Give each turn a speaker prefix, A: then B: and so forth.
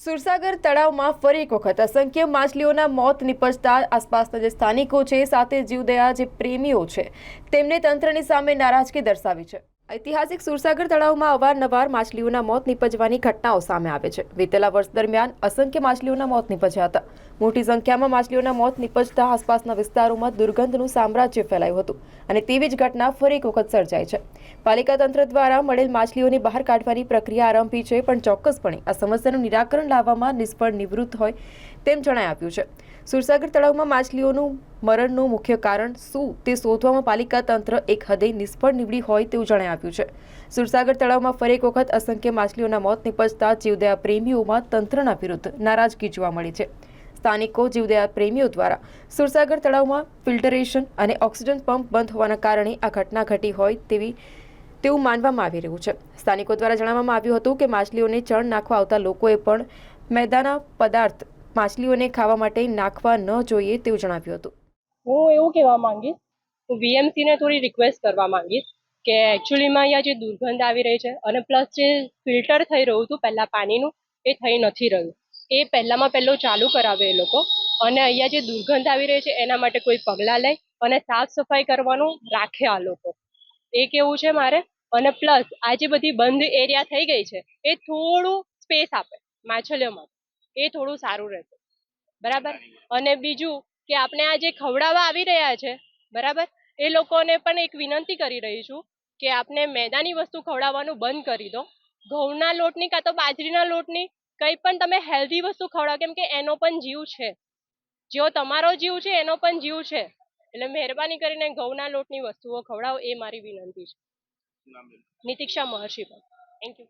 A: સુરસાગર તળાવમાં ફરી એક વખત અસંખ્ય માછલીઓના મોત નિપજતા આસપાસના જે સ્થાનિકો છે સાથે જીવદયા જે પ્રેમીઓ છે, તેમને તંત્રની સામે નારાજગી દર્શાવી છે. ઐતિહાસિક સુરસાગર તળાવમાં અવારનવાર માછલીઓના મોત નિપજવાની ઘટનાઓ સામે આવે છે. વિતેલા વર્ષ દરમિયાન અસંખ્ય માછલીઓના મોત નિપજ્યા હતા. મોટી સંખ્યામાં માછલીઓના મોત નિપજતા આસપાસના વિસ્તારોમાં દુર્ગંધનું સામ્રાજ્ય ફેલાયું હતું અને તેવી જ ઘટના ફરી એક વખત સર્જાઈ છે. પાલિકા તંત્ર દ્વારા મળેલ માછલીઓને બહાર કાઢવાની પ્રક્રિયા આરંભી છે, પણ ચોક્કસપણે આ સમસ્યાનું નિરાકરણ લાવવામાં નિષ્ફળ નિવૃત્ત હોય તેમ જણાઈ આપ્યું છે. સુરસાગર તળાવમાં માછલીઓનું મરણનું મુખ્ય કારણ શું? તે શોધવામાં પાલિકા તંત્ર એક હદે નિષ્ફળ નીવડી હોય તેવું જણાઈ આપ્યું છે. સુરસાગર તળાવમાં ફરી એક વખત અસંખ્ય માછલીઓના મોત નિપજતા જીવદયા પ્રેમીઓમાં તંત્રના વિરુદ્ધ નારાજગી જોવા મળી છે. સ્થાનિકો જીવદયા પ્રેમીઓ દ્વારા સુરસાગર તળાવમાં ફિલ્ટરેશન અને ઓક્સિજન પંપ બંધ હોવાના કારણે આ ઘટના ઘટી હોય તેવી તેવું માનવામાં આવી રહ્યું છે. સ્થાનિકો દ્વારા જણાવવામાં આવ્યું હતું કે માછલીઓને ચણ નાખવા આવતા લોકોએ પણ મેદાના પદાર્થ માછલીઓને ખાવા માટે નાખવા ન જોઈએ તેવું જણાવ્યું હતું.
B: હું એવું કહેવા માંગીશ હું વીએમસીને થોડી રિક્વેસ્ટ કરવા માંગીશ કે એકચ્યુઅલીમાં અહીંયા જે દુર્ગંધ આવી રહી છે અને પ્લસ જે ફિલ્ટર થઈ રહ્યું હતું પહેલાં પાણીનું, એ થઈ નથી રહ્યું. એ પહેલાંમાં પહેલું ચાલુ કરાવે એ લોકો અને અહીંયા જે દુર્ગંધ આવી રહી છે એના માટે કોઈ પગલાં લે અને સાફ સફાઈ કરવાનું રાખે આ લોકો. એ કેવું છે મારે? અને પ્લસ આ જે બધી બંધ એરિયા થઈ ગઈ છે, એ થોડું સ્પેસ આપે માછલીઓ માટે એ થોડું સારું રહેશે. બરાબર? અને બીજું કે આપણે આ જે ખવડાવવા આવી રહ્યા છે બરાબર? એ લોકોને પણ એક વિનંતી કરી રહી છું કે આપણે મેદાની વસ્તુ ખવડાવવાનું બંધ કરી દો. ઘઉંના લોટની કાં તો બાજરીના લોટની કંઈ પણ તમે હેલ્ધી વસ્તુ ખવડાવો કેમ કે એનો પણ જીવ છે. જેવો તમારો જીવ છે એનો પણ જીવ છે. એટલે મહેરબાની કરીને ઘઉંના લોટની વસ્તુઓ ખવડાવો એ મારી વિનંતી છે. નિતિક્ષા મહર્ષિ થેન્ક યુ